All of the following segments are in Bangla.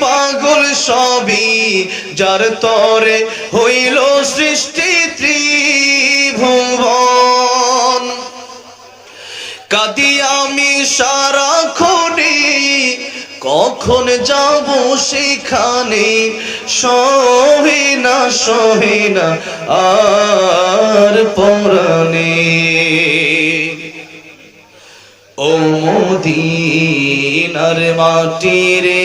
পাগল সবই, যার তরে হইল সৃষ্টি ত্রিভুবন। কাদি আমি সারা খনি, কখন যাব সেখানে? সহে না সহে না আর পরাণে। ও মদিনার মাটি রে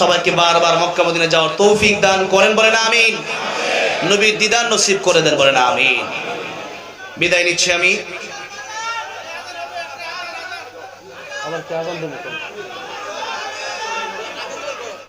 সবাইকে বারবার মক্কা মদিনে যাওয়ার তৌফিক দান করেন, বলেন আমিন। নবীর দিদার নসিব করে দেন, বলেন আমিন। বিদায় নিচ্ছি আমি।